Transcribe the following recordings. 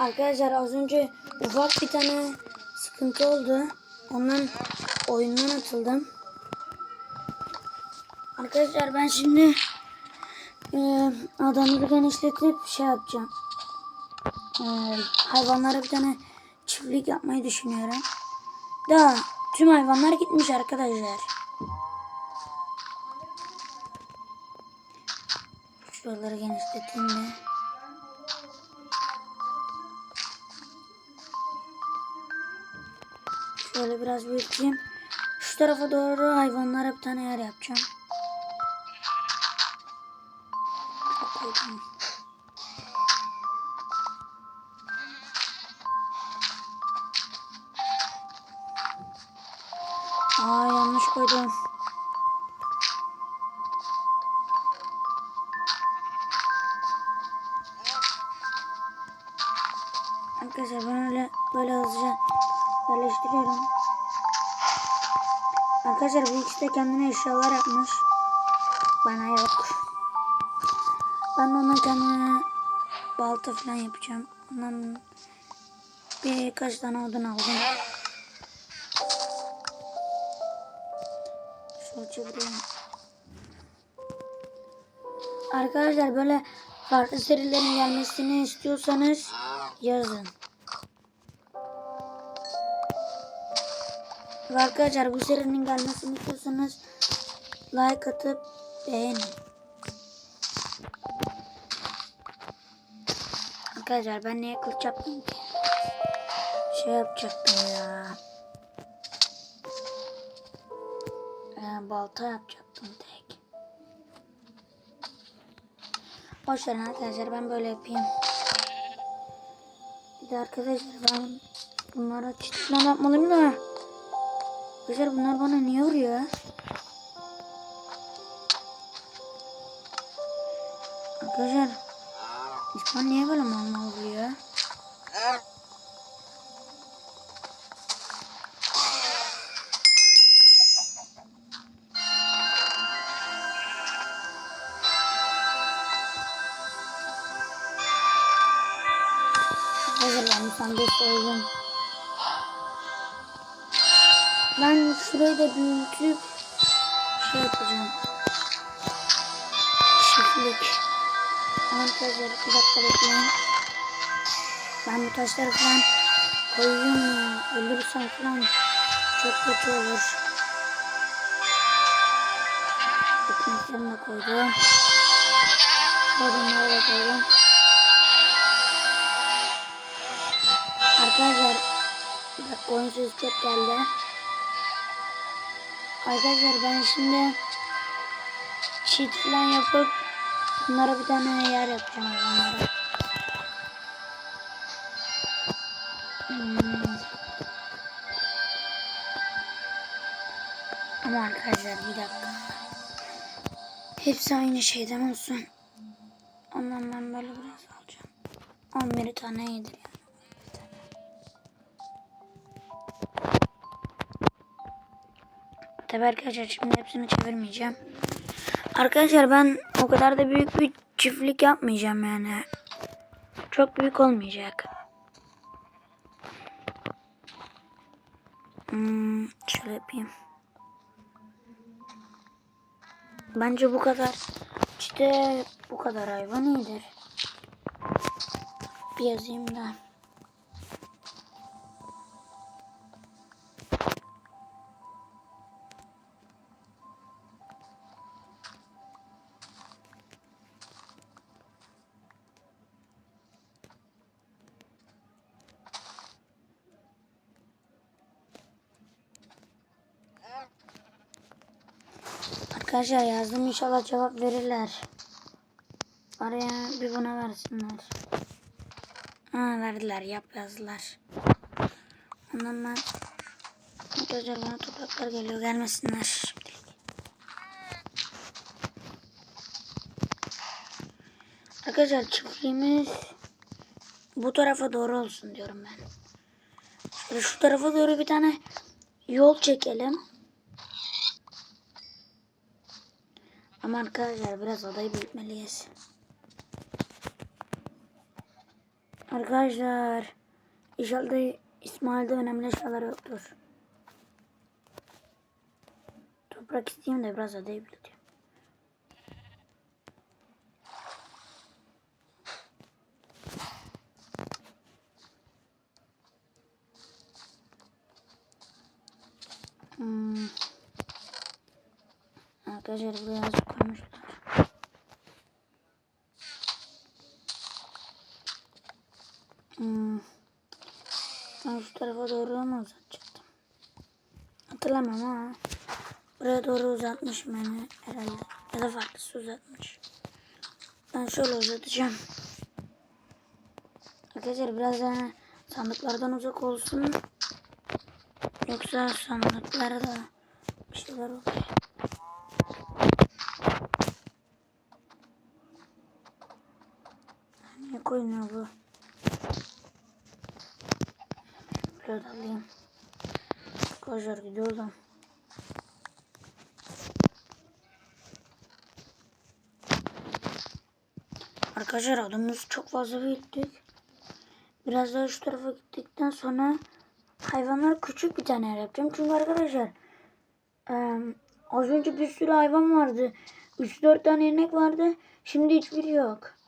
Arkadaşlar az önce ufak bir tane sıkıntı oldu. Ondan oyundan atıldım. Arkadaşlar ben şimdi e, adamı genişletip şey yapacağım. E, hayvanlara bir tane çiftlik yapmayı düşünüyorum. Da tüm hayvanlar gitmiş arkadaşlar. Şuraları genişleteyim de. Şöyle biraz büyüteyim. Şu tarafa doğru hayvanlara bir tane yer yapacağım. Aa yanlış koydum. De kendine eşyalar yapmış. Bana yok. Ben ona kendime balta falan yapacağım. Ondan birkaç tane odun aldım. Şöyle çevireyim. Arkadaşlar böyle farklı serilerin gelmesini istiyorsanız yazın. Arkadaşlar bu serinin gelmesini istiyorsanız like atıp beğenin. Arkadaşlar ben niye kılıç yaptım ki? Şey yapacaktım ya. Ee, balta yapacaktım tek. Boş verin arkadaşlar ben böyle yapayım. Bir de arkadaşlar ben bunlara çiftler yapmalıyım da. Arkadaşlar bunlar bana niye vuruyor? Arkadaşlar İspan böyle mal? Arkadaşlar bir dakika bekleyin. Ben bu taşları falan koyuyorum ya. Ölürsem falan çok kötü olur. Ekmeklerimi de koydum. Odunları da koydum. Arkadaşlar bir dakika oyun sesi çok geldi. Arkadaşlar ben şimdi cheat falan yapıp bunlara bir tane yer yapacağım hayvanlara. Hmm. Ama arkadaşlar bir dakika. Hepsi aynı şeyden olsun. Ondan ben böyle biraz alacağım. 11 tane yedir yani. Tabi arkadaşlar şimdi hepsini çevirmeyeceğim. Arkadaşlar ben o kadar da büyük bir çiftlik yapmayacağım yani. Çok büyük olmayacak. Hmm, şöyle yapayım. Bence bu kadar. İşte bu kadar hayvan iyidir. Bir yazayım da. Arkadaşlar yazdım inşallah cevap verirler. Araya bir buna versinler. Ha verdiler yap yazdılar. Ondan ben Arkadaşlar bana topraklar geliyor gelmesinler. Arkadaşlar çiftliğimiz bu tarafa doğru olsun diyorum ben. Şöyle şu tarafa doğru bir tane yol çekelim. Ama arkadaşlar biraz adayı büyütmeliyiz. Arkadaşlar inşallah İsmail'de önemli eşyalar yoktur. Toprak isteyeyim de biraz adayı bileceğim. Hmm. Arkadaşlar azıcık koymuşlar. Hmm. Ben şu tarafa doğru mu uzatacaktım? Hatırlamam ama buraya doğru uzatmış beni herhalde. Ya da farklısı uzatmış. Ben şöyle uzatacağım. Arkadaşlar biraz daha sandıklardan uzak olsun. Yoksa sandıklara da bir şeyler oluyor. Koymuyor bu? Şöyle alayım. Koşar gidiyordum. Arkadaşlar adımızı çok fazla büyüttük. Biraz daha şu tarafa gittikten sonra hayvanlar küçük bir tane yer yapacağım. Çünkü arkadaşlar eee, az önce bir sürü hayvan vardı. 3-4 tane inek vardı. Şimdi hiçbiri yok.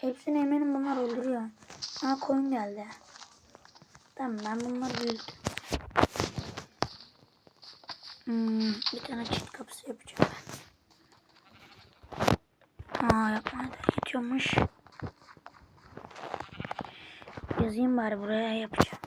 Hepsini eminim bunlar öldürüyor. Ha koyun geldi. Tamam ben bunları büyüttüm. Hmm, bir tane çift kapısı yapacağım ben. Aa yapmaya da yetiyormuş. Yazayım bari buraya yapacağım.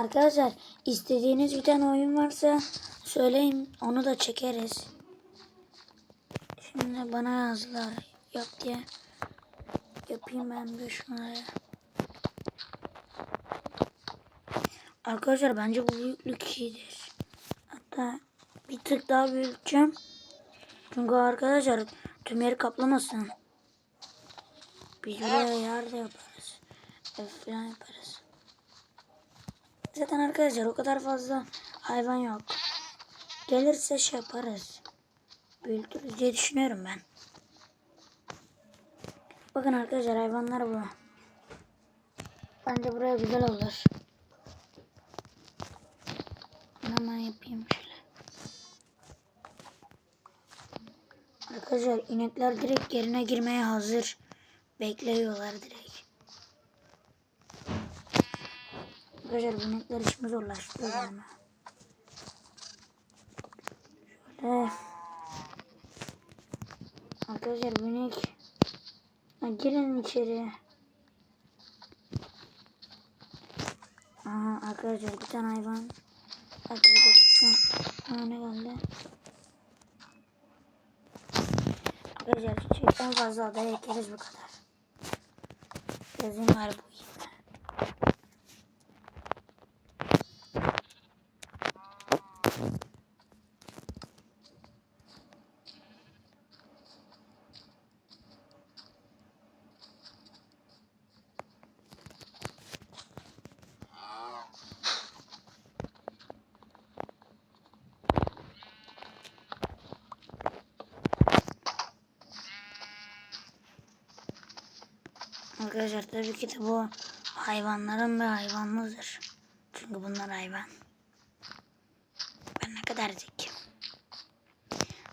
Arkadaşlar istediğiniz bir tane oyun varsa söyleyin onu da çekeriz. Şimdi bana yazdılar yap diye. Yapayım ben de şunları. Arkadaşlar bence bu büyüklük iyidir. Hatta bir tık daha büyüteceğim. Çünkü arkadaşlar tüm yeri kaplamasın. Biz buraya yer de yaparız. Falan yaparız. Zaten arkadaşlar o kadar fazla hayvan yok. Gelirse şey yaparız. Büyütürüz diye düşünüyorum ben. Bakın arkadaşlar hayvanlar bu. Bence buraya güzel olur. Hemen yapayım şöyle. Arkadaşlar inekler direkt yerine girmeye hazır. Bekliyorlar direkt. Arkadaşlar bu inekler işimi zorlaştırıyor ama. Şöyle. Arkadaşlar bu inek. Ha, girin içeri. Aha arkadaşlar bir tane hayvan. Burada çıksın. Aa, ne geldi? Arkadaşlar en fazla adaya ekeriz bu kadar. Yazayım var bu yine. Arkadaşlar tabii ki de bu hayvanların bir hayvanlıdır. Çünkü bunlar hayvan. Ben ne kadar zekiyim.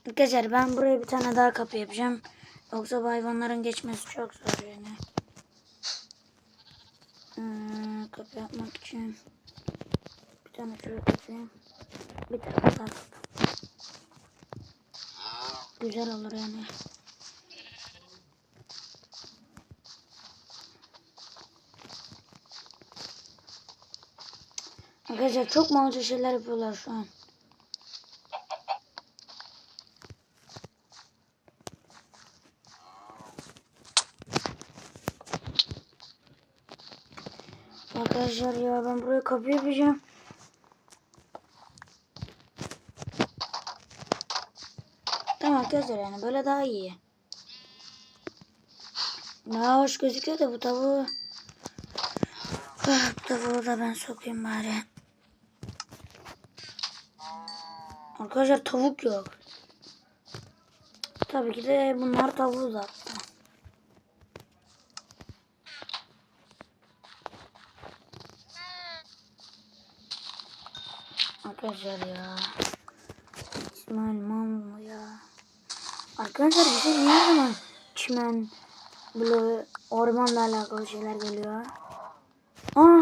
Arkadaşlar ben buraya bir tane daha kapı yapacağım. Yoksa bu hayvanların geçmesi çok zor yani. Hmm, kapı yapmak için bir tane şöyle yapayım. Bir tane daha kapı. Güzel olur yani. Arkadaşlar çok malca şeyler yapıyorlar şu an. Arkadaşlar ya ben buraya kapı yapacağım. Tamam arkadaşlar yani böyle daha iyi. Daha hoş gözüküyor da bu tavuğu Ah, Tavuğu da ben sokayım bari. Arkadaşlar tavuk yok. Tabii ki de bunlar tavuğu da. Arkadaşlar ya. İsmail mal ya. Arkadaşlar bize niye zaman çimen böyle ormanla alakalı şeyler geliyor? Aa!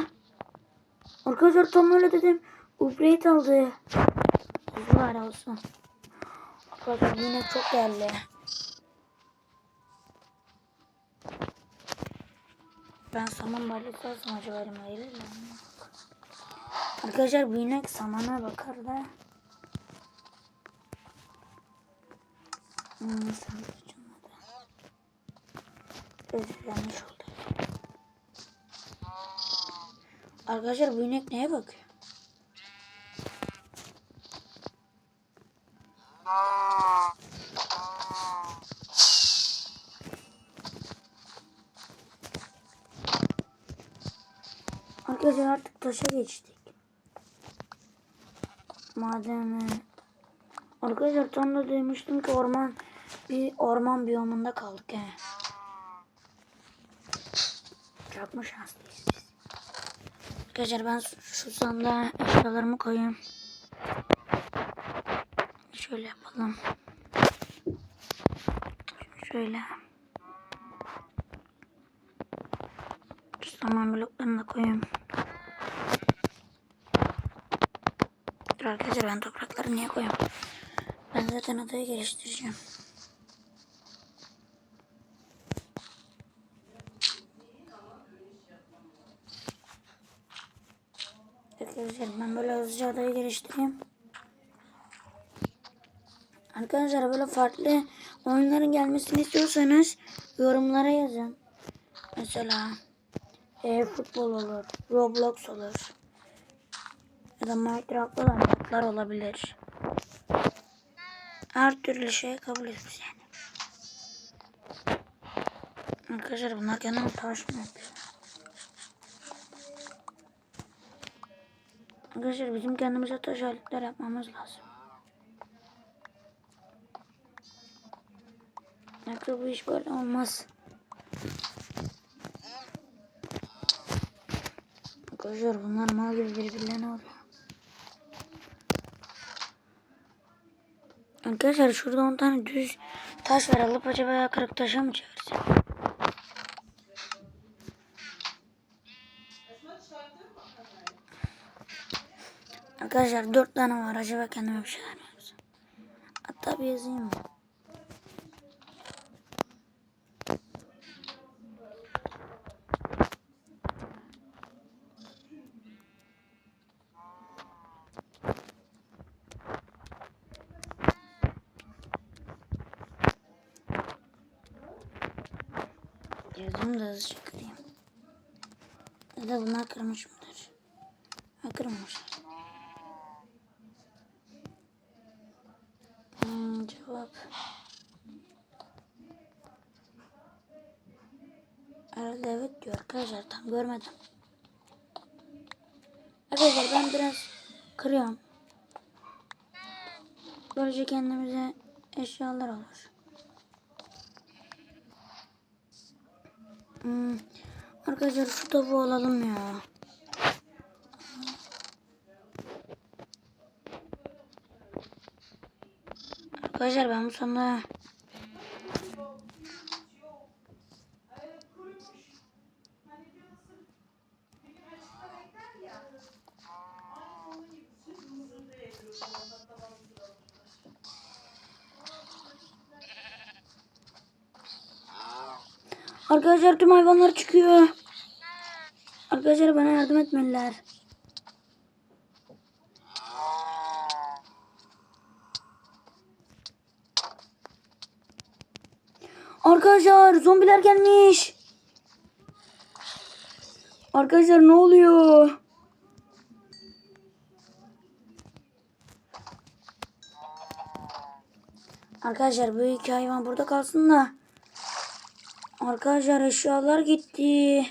Arkadaşlar tam öyle dedim. Upgrade aldı. Yazılar olsun. Arkadaşlar yine çok değerli. Ben saman balyası alsam acaba elime mi? Arkadaşlar bu inek samana bakar da. Hmm. Özür yanlış oldu. Arkadaşlar bu inek neye bakıyor? Taşa geçtik. Madene. Arkadaşlar tam da demiştim ki orman bir orman biyomunda kaldık he. Çok mu şanslıyız biz? Arkadaşlar ben şu sandığa eşyalarımı koyayım. Şöyle yapalım. Şöyle. Şu saman bloklarını da koyayım. Arkadaşlar ben toprakları niye koyayım? Ben zaten adayı geliştireceğim. Arkadaşlar ben böyle hızlıca adayı geliştireyim. Arkadaşlar böyle farklı oyunların gelmesini istiyorsanız yorumlara yazın. Mesela e, futbol olur, Roblox olur. Ya da Minecraft'ta da modlar olabilir. Her türlü şey kabul ederiz yani. Arkadaşlar bunlar kendini taş mı? Arkadaşlar bizim kendimize taş aletler yapmamız lazım. Yoksa bu iş böyle olmaz. Arkadaşlar bunlar mal gibi birbirlerine oluyor. Arkadaşlar şurada 10 tane düz taş var. Alıp acaba kırık taşa mı çevirsem? Arkadaşlar 4 tane var. Acaba kendime bir şeyler mi yapsam? Hatta bir yazayım mı? Yazdım da hızlı çıkarayım. Ya da bunlar kırmış mıdır? Ha kırmamış. Hmm, cevap. Herhalde evet diyor arkadaşlar tam görmedim. Arkadaşlar ben biraz kırıyorum. Böylece kendimize eşyalar olur. Hmm. Arkadaşlar şu tavuğu alalım ya. Arkadaşlar ben bu sandığa Arkadaşlar tüm hayvanlar çıkıyor. Arkadaşlar bana yardım etmeliler. Arkadaşlar zombiler gelmiş. Arkadaşlar ne oluyor? Arkadaşlar bu iki hayvan burada kalsın da. Arkadaşlar eşyalar gitti.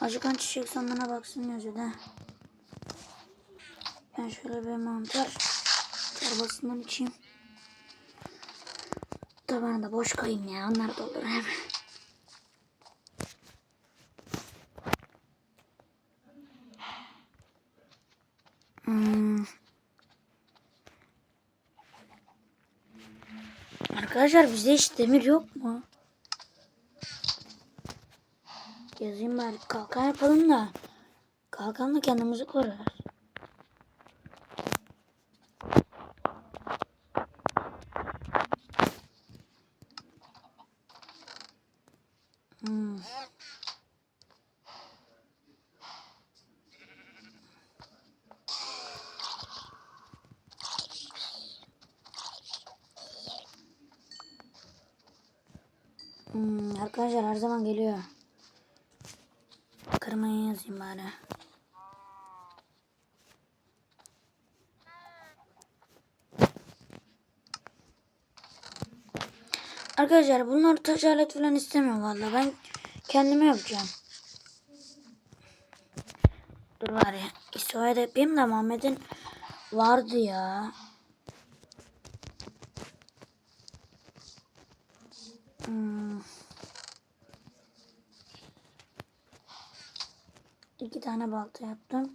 Acıkan çiçek sandığına baksın yazıyordu. Ben şöyle bir mantar çorbasından içeyim. Da bana da boş koyayım ya. Onlar da olur hem. Hmm. Arkadaşlar bizde hiç demir yok mu? Yazayım bari kalkan yapalım da kalkanla kendimizi koruruz. Hmm. Hmm, arkadaşlar her zaman geliyor. Kırmaya bari. Arkadaşlar bunlar taş alet falan istemiyorum valla. Ben kendime yapacağım. Dur var ya. İsa'ya da yapayım da Muhammed'in vardı ya. Tane balta yaptım.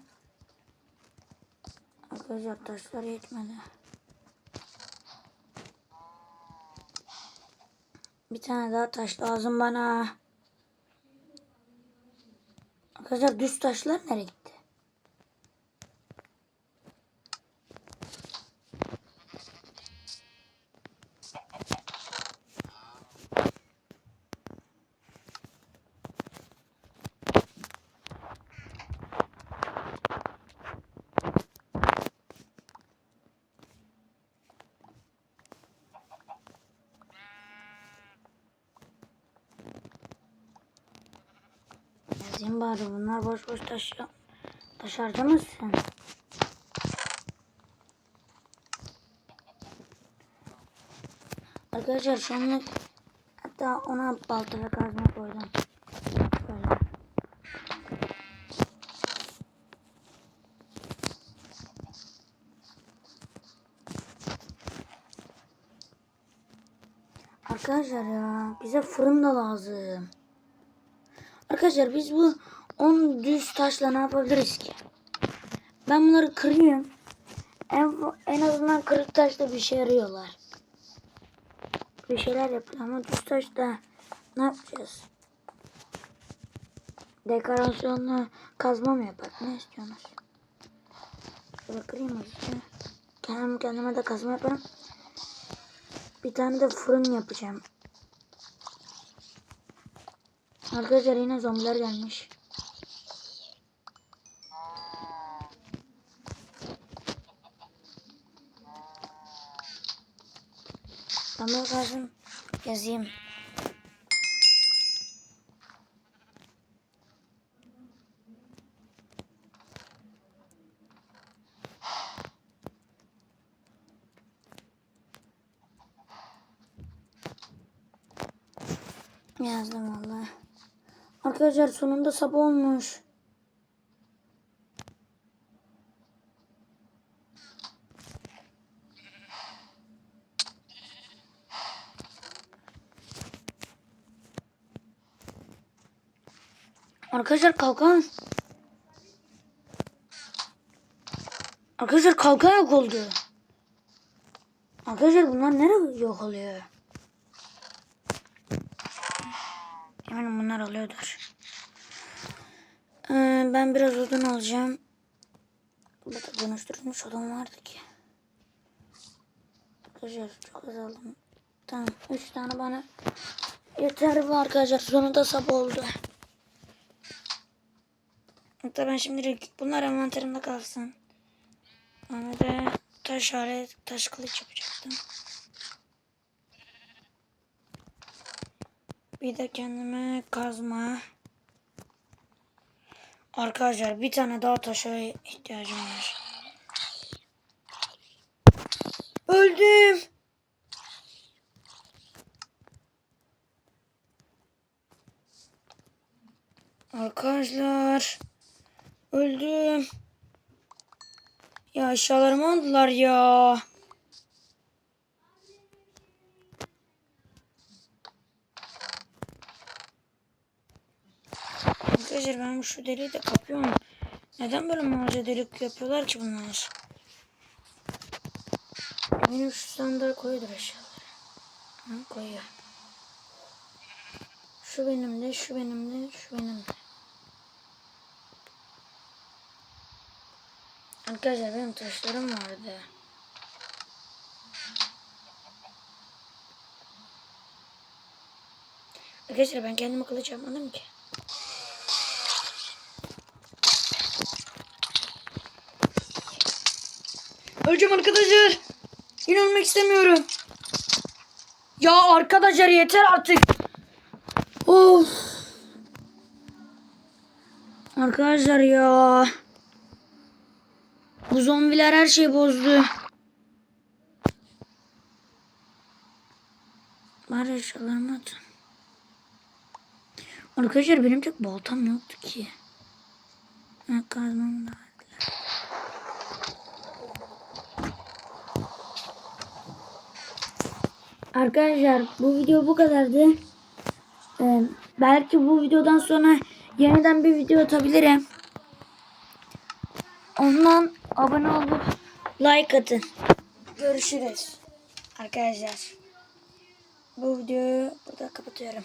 Arkadaşlar taşlar yetmedi. Bir tane daha taş lazım bana. Arkadaşlar düz taşlar nereye? Yazayım bari bunlar boş boş taş, taş harcamasın. Arkadaşlar şu anlık hatta ona balta ve kazma koydum. Böyle. Arkadaşlar ya bize fırın da lazım. Arkadaşlar biz bu 10 düz taşla ne yapabiliriz ki? Ben bunları kırıyorum. En, en azından kırık taşla bir şey yarıyorlar. Bir şeyler yapıyor ama düz taşla ne yapacağız? Dekorasyonlu kazma mı yapar? Ne istiyorsunuz? Şöyle kırayım azıcık. Kendim kendime de kazma yaparım. Bir tane de fırın yapacağım. Arkadaşlar yine zombiler gelmiş. Böyle lazım yazayım. Yazdım vallahi. Arkadaşlar sonunda sabah olmuş. Arkadaşlar kalkan. Arkadaşlar kalkan yok oldu. Arkadaşlar bunlar nereye yok oluyor? Eminim bunlar alıyordur. Ee, ben biraz odun alacağım. Burada dönüştürülmüş odun vardı ki. Arkadaşlar çok az aldım. Tamam. Üç tane bana yeter bu arkadaşlar. Sonunda sabah oldu. Hatta ben şimdilik bunlar envanterimde kalsın. Ama da taş alet, taş kılıç yapacaktım. Bir de kendime kazma. Arkadaşlar bir tane daha taşa ihtiyacım var. Öldüm. Arkadaşlar. Öldüm. Ya eşyalarımı aldılar ya. Ben şu deliği de kapıyorum. Neden böyle mağaza delik yapıyorlar ki bunlar? Benim şu sandığa koyuyor eşyaları. Ha, koyuyor. Şu benim de, şu benim de, şu benim de. Arkadaşlar benim taşlarım vardı. Arkadaşlar ben kendime kılıç yapmadım ki. Öleceğim arkadaşlar. İnanmak istemiyorum. Ya arkadaşlar yeter artık. Of. Arkadaşlar ya. Bu zombiler her şeyi bozdu. Bari eşyalarımı atın. Arkadaşlar benim tek baltam yoktu ki. Ha, kazmam da. Arkadaşlar bu video bu kadardı. Ee, belki bu videodan sonra yeniden bir video atabilirim. Ondan abone olup like atın. Görüşürüz. Arkadaşlar. Bu videoyu burada kapatıyorum.